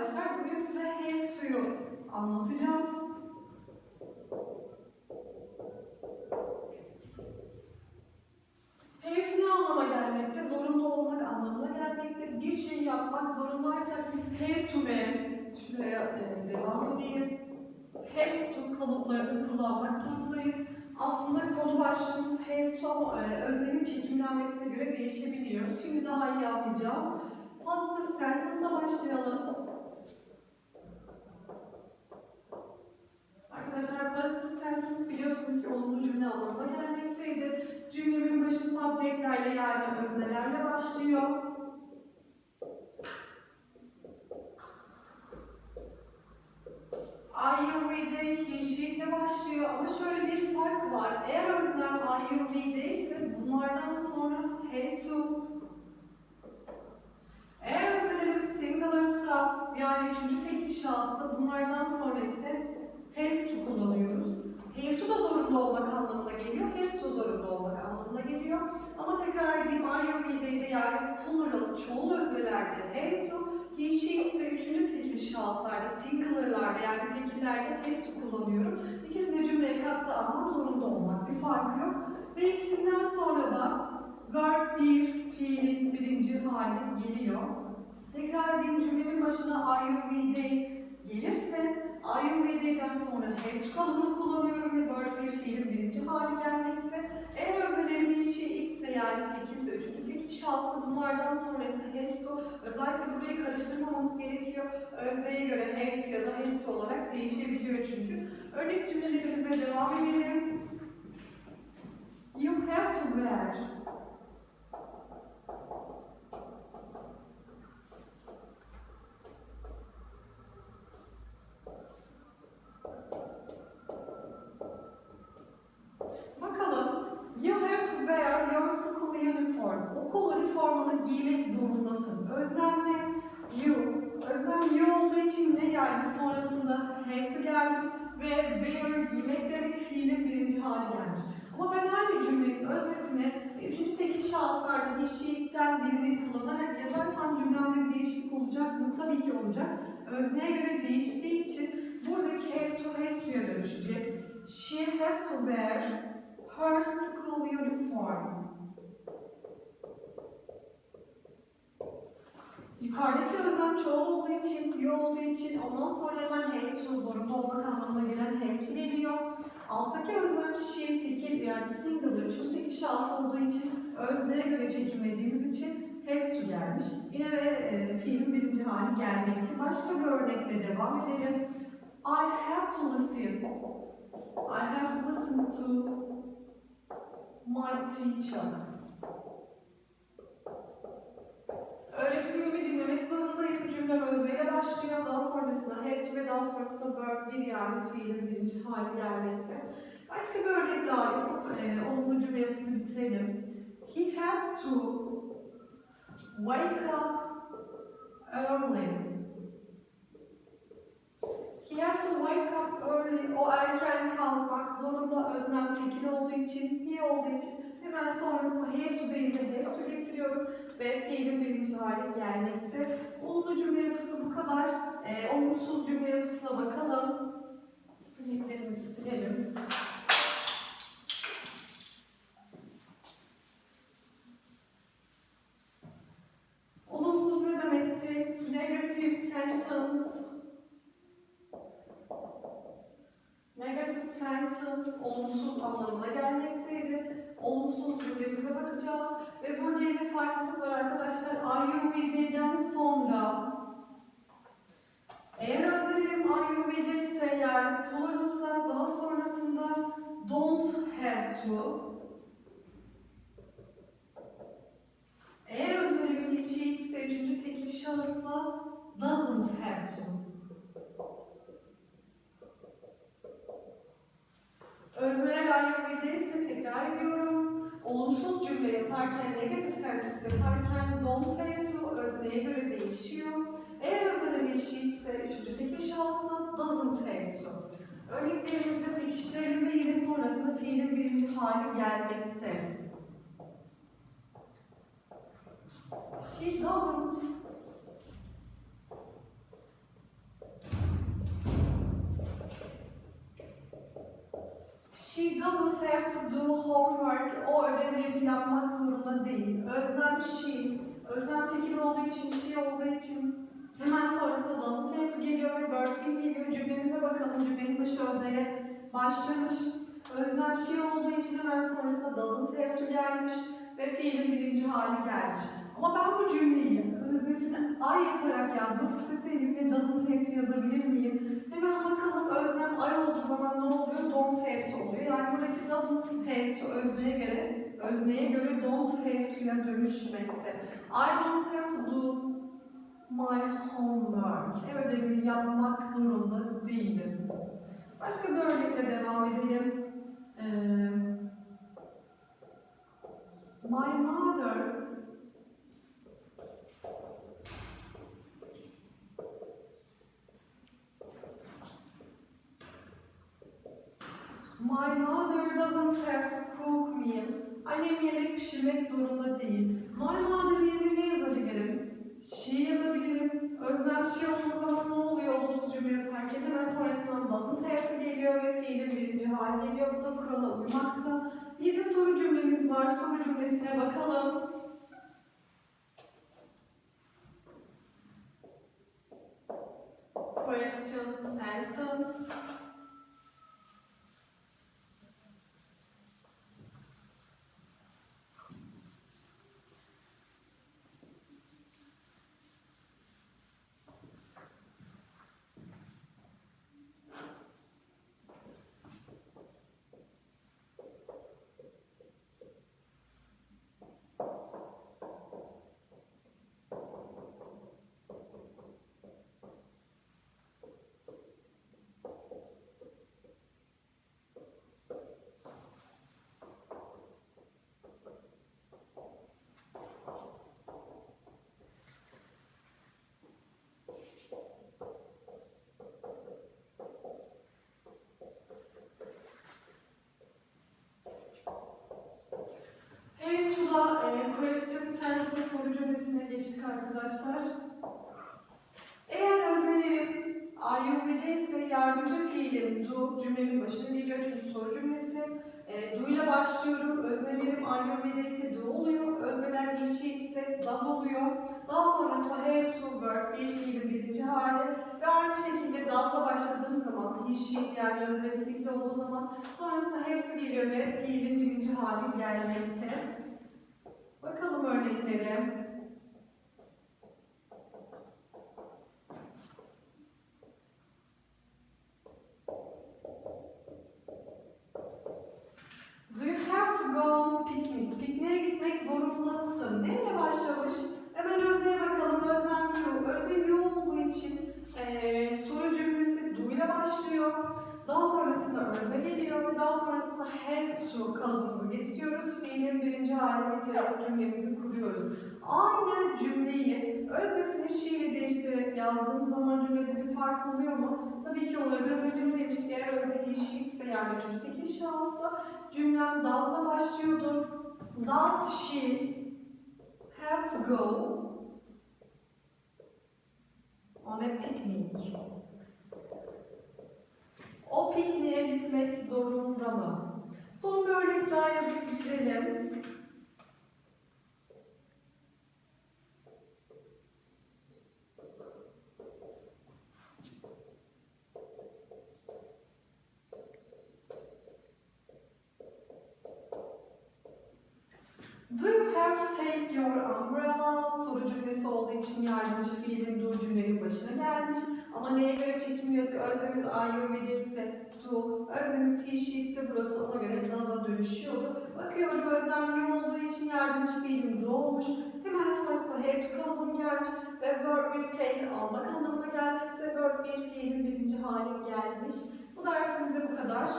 arkadaşlar bugün size have to'yu anlatacağım. Have to ne anlama gelmekte? Zorunda olmak anlamına gelmekte. Bir şey yapmak zorundaysak biz have to ve şuraya e, devam edeyim. Has to kalıplarını kullanmak zorundayız. Aslında konu başlığımız have to ama e, öznenin çekimlenmesine göre değişebiliyor. Şimdi daha iyi anlayacağız. Positive sentence'la başlayalım. Arkadaşlar positive sentence biliyorsunuz ki olumlu cümle anlamına gelmekteydi. Cümlemin başı subjectlerle yani öznelerle başlıyor. Are you with he, she ile başlıyor ama şöyle bir fark var. Eğer öznem are you with ise bunlardan sonra have to eğer öznelerim singularsa yani üçüncü tekil şahısta bunlardan sonra ise has to kullanıyoruz. Have to da zorunda olmak anlamına geliyor, has to zorunda olmak anlamına geliyor. Ama tekrar edeyim, are you with de yani plural, çoğul öznelerde have to, he, she de üçüncü tekil şahıslarda, singularlarda yani tekillerde has to kullanıyorum. İkisini de cümleye kattığı anlam zorunda olmak, bir farkı yok. Ve ikisinden sonra da verb bir fiilin birinci hali geliyor. Tekrar edeyim cümlenin başına they gelirse they'den sonra to kalıbını kullanıyorum ve verb bir fiilin birinci hali gelmekte. Eğer öznelerim bir şey ise yani tekilse, üçüncü tekil şahsı bunlardan sonra ise has to. Özellikle burayı karıştırmamamız gerekiyor. Özneye göre to ya da has to olarak değişebiliyor çünkü. Örnek cümlelerimize devam edelim. You have to wear Bakalım. You have to wear your school uniform. Üniformanı giymek zorundasın. Özlem ne? You. Özlem you olduğu için ne gelmiş? Sonrasında have to gelmiş ve wear giymek demek fiilin birinci hali gelmiş. Ama ben aynı cümlenin öznesini üçüncü tekil şahıslarda eşlikten birini kullanarak yazarsam cümlemde bir değişiklik olacak mı? Tabii ki olacak. Özneye göre değiştiği için buradaki have to has to'ya dönüşecek. She has to wear her school uniform. Yukarıdaki özlem çoğul olduğu için, you olduğu için ondan sonra hemen have to, zorunda olmak anlamına gelen have to geliyor. Alttaki özlem she, tekil yani singular, çoğul tekil şahıs olduğu için özneye göre çekimlediğimiz için has to gelmiş. Yine ve e, fiilin birinci hali gelmekte. Başka bir örnekle devam edelim. I have to listen. I have to listen to my teacher. Cümlem özneyle başlıyor. Daha sonrasında have ve daha sonrasında verb bir yani fiilin birinci hali gelmekte. Başka bir örnek daha yapıp e, olumlu cümle yapısını bitirelim. He has to wake up early. He has to wake up early. O erken kalkmak zorunda öznem tekil olduğu için, he olduğu için hemen sonrasında have to değil de to getiriyorum ve fiilin birinci hali gelmekte. Olumlu cümle yapısı bu kadar. Ee, olumsuz cümle yapısına bakalım. Linklerimizi silelim. Olumsuz ne demekti? Negative sentence Negative sentence olumsuz anlamına gelmekteydi. Olumsuz cümlemize bakacağız. Ve burada yine farklılık var arkadaşlar. They'den sonra eğer you with ise yani pluralsa daha sonrasında don't have to eğer öznelerim hiç ise üçüncü tekil şahıssa doesn't have to Özneler ayurveda ise tekrar ediyorum. Olumsuz cümle yaparken, negatif sentence yaparken don't have to özneye göre değişiyor. Eğer özneler eşit ise üçüncü tekil şahsı doesn't have to. Örneklerimizde pekiştirelim ve yine sonrasında fiilin birinci hali gelmekte. She doesn't doesn't have to do homework. O ödevlerini yapmak zorunda değil. Özlem she. Özlem tekil olduğu için, she olduğu için hemen sonrasında doesn't have to geliyor ve verb be geliyor. Cümlemize bakalım. Cümlenin başı özneyle başlamış. Özlem she olduğu için hemen sonrasında doesn't have to gelmiş ve fiilin birinci hali gelmiş. Ama ben bu cümleyi öznesini I yaparak yazmak isteseydim ve doesn't have to yazabilir miyim? Hemen bakalım özlem I olduğu zaman ne oluyor? Don't have to oluyor. Yani buradaki doesn't have to özneye göre özneye göre don't have to'ya dönüşmekte. I don't have to do my homework. Ev ödevini yapmak zorunda değilim. Başka bir örnekle devam edelim. Ee, my mother My mother doesn't have to cook me. Annem yemek pişirmek zorunda değil. My mother yerine ne yazabilirim? She yazabilirim. Özlem she olduğu zaman ne oluyor olumsuz cümle yaparken? Hemen sonrasından doesn't have to geliyor ve fiilin birinci hali geliyor. Bu da kurala uymakta. Bir de soru cümlemiz var. Soru cümlesine bakalım. Question sentence. Have to'da e, question sentence soru cümlesine geçtik arkadaşlar. Eğer öznelerim IUV'de ise yardımcı fiilim do cümlenin başına geliyor çünkü soru cümlesi. E, do ile başlıyorum. Öznelerim IUV'de ise do oluyor. Özneler he, she ise does oluyor. Daha sonrasında have to verb bir fiilin birinci hali ve aynı şekilde does'la başladığım zaman he, she yani öznelerin tekli olduğu zaman sonrasında have to geliyor ve fiilin birinci hali gelmekte. Bakalım örneklere. Do you have to go on picnic? Pikniğe gitmek zorunda mısın? Neyle başlamış? Hemen özneye bakalım. Özlem you. Özne you olduğu için eee, soru cümlesi do ile başlıyor. Daha sonrasında özne geliyor. Daha sonrasında to kalıbımızı getiriyoruz. Fiilin birinci haline getirerek cümlemizi kuruyoruz. Aynı cümleyi öznesini ile değiştirerek yazdığım zaman cümlede bir fark oluyor mu? Tabii ki oluyor. Biraz önce demiştik eğer özne he, she ise yani üçüncü tekil şahıssa cümlem does'la başlıyordu. Does she have to go on a picnic? O pikniğe gitmek zorunda mı? Son bir örnek daha yazıp bitirelim. Do you have to take your umbrella? Soru cümlesi olduğu için yardımcı fiilin do cümlenin başına gelmiş. Ama neye göre çekilmiyor ki? Öznemiz I, you, we ise do. Öznemiz he, she ise burası ona göre does'a dönüşüyordu. Bakıyorum özlem you olduğu için yardımcı fiilim do olmuş. Hemen sonrasında have to kalıbım gelmiş ve verb bir take almak anlamına gelmekte. Verb bir fiilin birinci hali gelmiş. Bu dersimizde bu kadar.